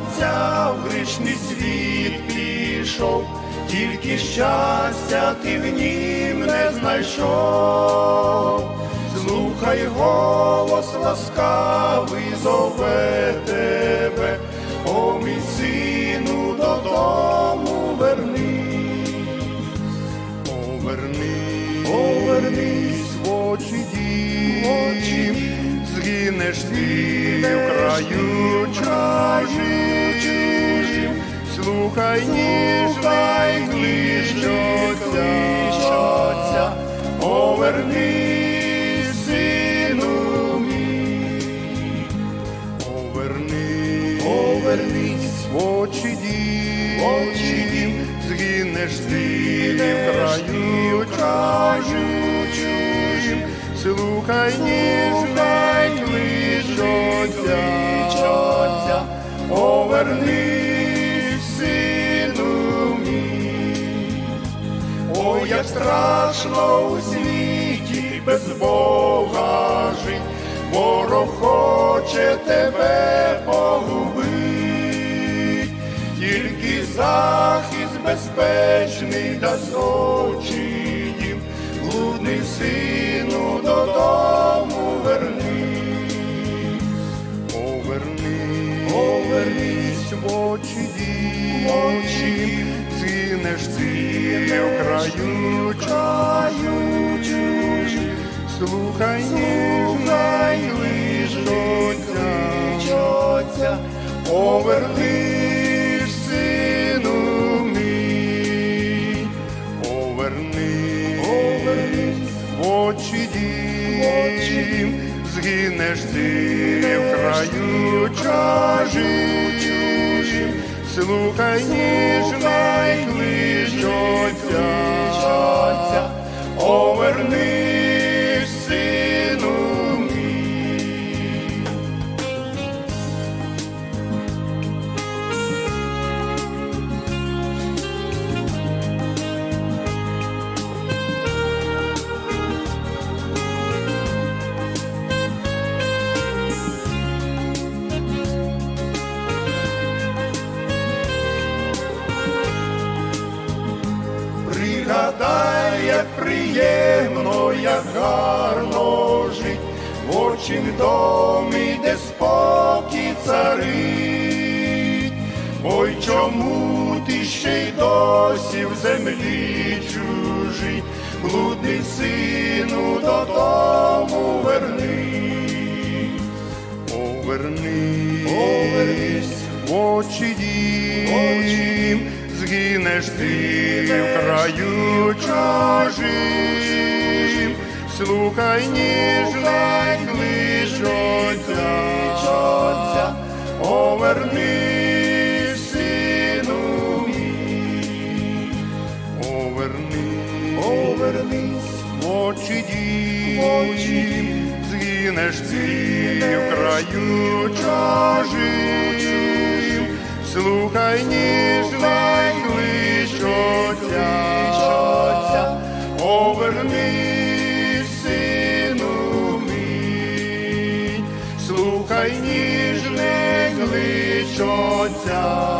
Отця в грішний світ пішов, тільки щастя ти в нім не знайшов. Слухай голос ласкавий зове тебе, о мій сину додому вернись. Повернись, повернись згинеш ти в краю чужим, слухай ніжний кличоться, повернись, сину мій, повернись, повернись. в очі дім, згинеш ти в краю чужим, слухай ніжний повернись, сину мій. о, як страшно у світі без Бога жить, ворог хоче тебе погубить, тільки захист безпечний повернись в очі дім, згинеш ти в краю чаю чужим, слухай ніжний лишоця, повернись, сину мій, повернись, повернись. В очі дім, згинеш ти в краю чужим, слухай ніжний кличоця, повернись, Пригадай, як приємно, як гарно жить, в очім домі, де спокій царить. Ой, чому ти ще й досі в землі чужий, блудний сину додому вернись. Повернись, повернись в очі згинеш ти в краю чужим, слухай ніжний кличоця, повернись, сину мій, повернись. Очі дім, згинеш ти в краю чужим, слухай ніжний кличоця, повернись.